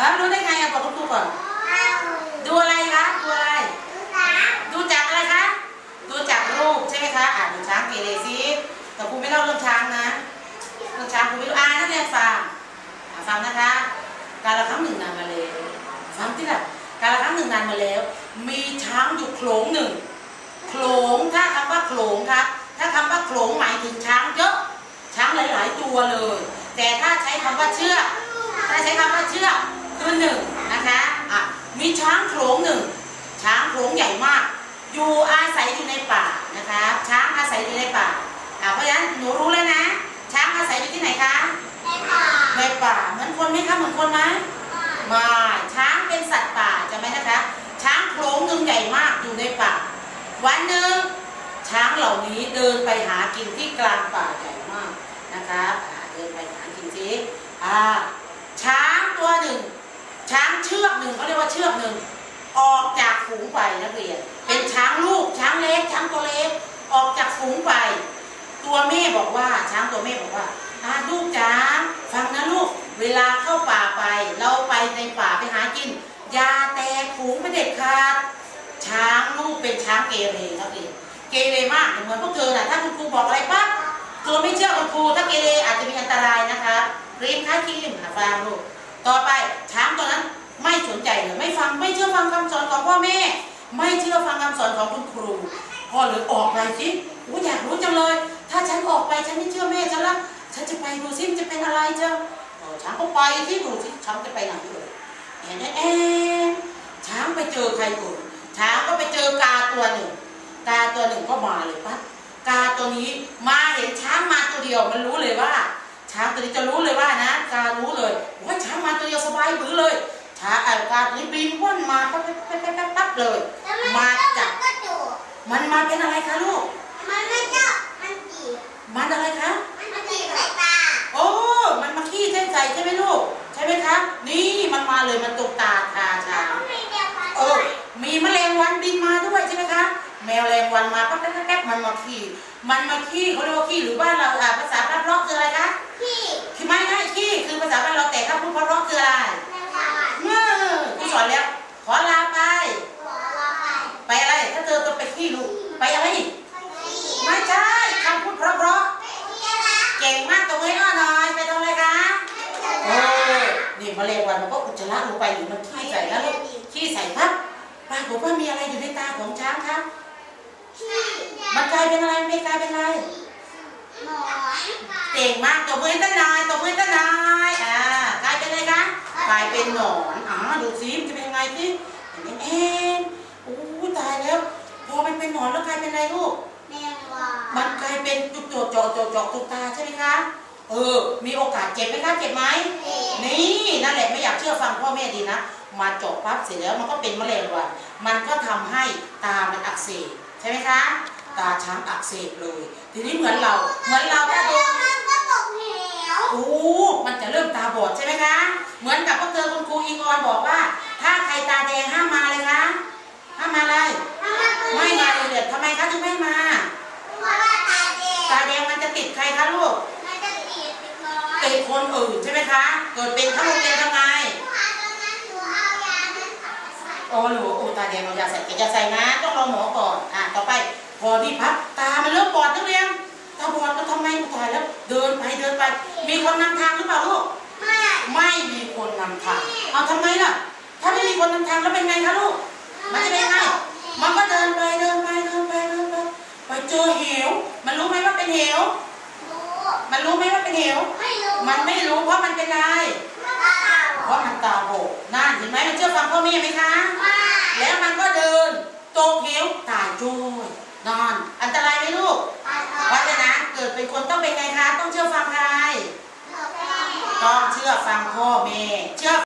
ฮะรู้ได้ไงอะบอกคุณครูก่อนดูอะไรคะดูอะไรดูจากอะไรคะดูจากรูปใช่ไหมคะอ่านดูช้างเกเรซิแต่ครูไม่เล่าเรื่องช้างนะเรื่องช้างครูไม่รู้อ่านนักเรียนฟังอะฟังนะคะ การละครั้งหนึ่งนานมาแล้วฟังที่ละการละครั้งหนึ่งนานมาแล้ว มีช้างอยู่โขลงหนึ่งโขลงถ้าคำว่าโขลงครับถ้าคำว่าโขลงหมายถึงช้างเยอะช้างหลาย ๆ ตัวเลย แต่ถ้าใช้คำว่าเชือกถ้าใช้คำว่าเชือก คือหนึ่งนะคะอะมีช้างโขลงหนึ่งช้างโขลงใหญ่มาก อยู่อาศัยอยู่ในป่านะคะช้างอาศัยอยู่ในป่าอะเพราะฉะนั้นหนูรู้แล้วนะ ช้างอาศัยอยู่ที่ไหนคะในป่าเหมือนคนไหมคะเหมือนคนไหมไม่ช้างเป็นสัตว์ป่าจะไหมนะคะ ช้างโขลงหนึ่งใหญ่มากอยู่ในป่า วันหนึ่งช้างเหล่านี้เดินไปหากินที่กลางป่าใหญ่มากนะคะอ่าเดินไปหากินสิอ่า ไปนักเรียน เป็นช้างลูกช้างเล็กช้างตัวเล็กออกจากฝูงไป ตัวแม่บอกว่าช้างตัวแม่บอกว่าอาลูกจ๋าฟังนะลูกเวลาเข้าป่าไป เราไปในป่าไปหากินอย่าแตกฝูงไม่เด็ดขาดช้างลูกเป็นช้างเกเรนักเรียนเกเรมากเหมือนพวกเธอนะถ้าคุณครูบอกอะไรปั๊บเธอไม่เชื่อคุณครูถ้าเกเรอาจจะมีอันตรายนะคะเรียนค้าคิมหาฟังลูกต่อไปช้างตัวนั้นไม่สนใจเลยไม่ฟังไม่เชื่อฟังคำ พ่อแม่ ไม่เชื่อฟังคำสอนของคุณครู พ่อเลยออกไปสิอูอยากรู้จังเลย ถ้าฉันออกไปฉันไม่เชื่อแม่ฉันละฉันจะไปดูซิจะเป็นอะไรเจ้าช้างก็ไปที่ดูสิช้างจะไปไหนเลยแอนแอนแอนช้างไปเจอใครเอ่ช้างก็ไปเจอกาตัวหนึ่งกาตัวหนึ่งก็มาเลยปั๊บกาตัวนี้มาเห็นช้างมาตัวเดียวมันรู้เลยว่า ช้างตัวนี้จะรู้เลยว่านะการู้เลยว่ กาตัวนี้บินว่อนมาปั๊บปั๊บปั๊บปั๊บปั๊บเลย มาจับมันมาเป็นอะไรคะลูก มันอะไรคะโอ้มันมาขี้เส้นใจใช่ไหมลูก ใช่ไหมคะ นี่มันมาเลยมันตรงตาทาช้างเออมีแมลงวันบินมาด้วยใช่ไหมคะ แมวแรงวันมาปั๊บปั๊บปั๊บปั๊บมันมาขี้มันมาขี้เขาเรียกว่าขี้หรือบ้านเราอะภาษาบ้านเราคืออะไรคะคือไม่ใช่ขี้คือภาษาบ้านเราแต่ถ้าพูดเพราะๆคืออะไรเมื่อคุณส อนแล้ว ขอลาไป ไปอะไร ถ้าเธอต้องไปขี้ลูก ไปอะไร ไม่ใช่คำพูดเพราะๆเก่งมากตรงนี้อ้อหน่อยไปทำอะไรคะโอ้นี่แมลงวันมันก็อุจจาระลงไปหรือมันขี้ใส่แล้วลูกขี้ใส่ครับปรากฏว่ามีอะไรอยู่ในตาของช้างครับมันกลายเป็นอะไรไม่กลายเป็นอะไรเก่งมากตบมือให้ต้นนายตบมือให้ต้นนายอ่ากลายเป็นอะไรคะกลายเป็นหนอนอ่า ดูซิมันจะเป็นยังไงสิเห็นไหมเอ็นโอ้ตายแล้ว พอมันเป็นหนอนแล้วกลายเป็นอะไรลูกมันกลายเป็นจุดโจดเจาะเจาะเจาะตรงตาใช่ไหมคะเออ มีโอกาสเจ็บไหมคะเจ็บไหมนี่นั่นแหละไม่อยากเชื่อฟังพ่อแม่ดีนะ มาเจาะปั๊บเสร็จแล้วมันก็เป็นมะเร็งวันมันก็ทำให้ตามันอักเสบใช่ไหมคะ ตาช้างอักเสบเลย ทีนี้เหมือนเรา เหมือนเราถ้าโดน โอ้มันจะเริ่มตาบอดใช่ไหมคะ เหมือนกับพวกเธอคุณครูอิงออนบอกว่า ถ้าใครตาแดงห้ามมาเลยคะห้ามมาเลยไม่มาโรงเรียนทำไมคะถึงไม่มาตาแดงมันจะติดใครคะลูกติดคนอื่นใช่ไหมคะเกิดเป็นทั้งโรงเรียนทำไงโอ้หนูโอ้ตาแดงเราอย่าใส่เกอย่าใส่นะต้องรอหมอก่อนอะต่อไปพอที่พับตามันเริ่มบอดนักเรียนตาบอดก็ทำไมกูตายแล้ว เดินไปเดินไป มีคนนำทางหรือเปล่าลูกไม่มีคนนำทาง เอาทำไมล่ะ ถ้าไม่มีคนนำทางแล้วเป็นไงคะลูก มันจะเป็นไง มันก็เดินไปเดินไปเดินไปเดินไปไปเจอเหว มันรู้ไหมว่าเป็นเหว มันรู้ไหมว่าเป็นเหว มันไม่รู้เพราะมันเป็นอะไรเพราะมันตาโบกนั่นเห็นไหมมันเชื่อฟังพ่อแม่ไหมคะ แล้วมันก็เดินตกเหวตายจุ้ยนอน อันตรายไหมลูก เพราะฉะนั้นเกิดเป็นคน ต้